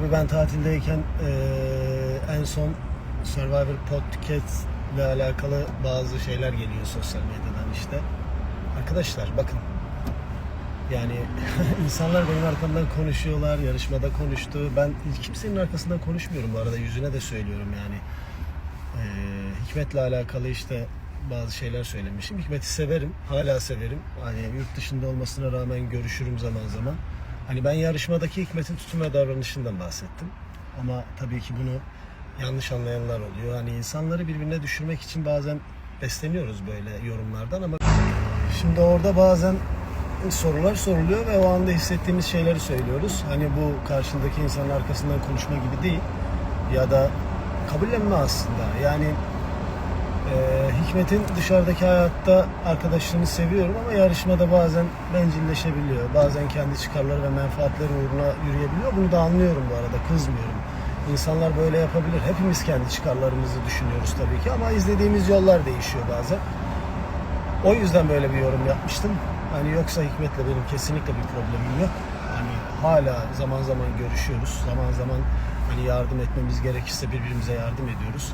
Tabii ben tatildeyken eee, en son Survivor Podcast ile alakalı bazı şeyler geliyor sosyal medyadan işte. Arkadaşlar bakın yani insanlar benim arkamdan konuşuyorlar, yarışmada konuştu. Ben kimsenin arkasından konuşmuyorum bu arada yüzüne de söylüyorum yani. Eee Hikmet'le alakalı işte bazı şeyler söylemişim. Hikmet'i severim, hala severim. Hani yurt dışında olmasına rağmen görüşürüm zaman zaman. Hani ben yarışmadaki Hikmet'in tutum ve davranışından bahsettim. Ama tabii ki bunu yanlış anlayanlar oluyor. Hani insanları birbirine düşürmek için bazen besleniyoruz böyle yorumlardan ama şimdi orada bazen sorular soruluyor ve o anda hissettiğimiz şeyleri söylüyoruz. Hani bu karşındaki insanın arkasından konuşma gibi değil ya da kabullenme aslında. Yani Hikmet'in dışarıdaki hayatta arkadaşlığını seviyorum ama yarışmada bazen bencilleşebiliyor. Bazen kendi çıkarları ve menfaatleri uğruna yürüyebiliyor. Bunu da anlıyorum bu arada, kızmıyorum. İnsanlar böyle yapabilir. Hepimiz kendi çıkarlarımızı düşünüyoruz tabii ki ama izlediğimiz yollar değişiyor bazen. O yüzden böyle bir yorum yapmıştım. Hani yoksa Hikmet'le benim kesinlikle bir problemim yok. Hani hala zaman zaman görüşüyoruz. Zaman zaman hani yardım etmemiz gerekirse birbirimize yardım ediyoruz.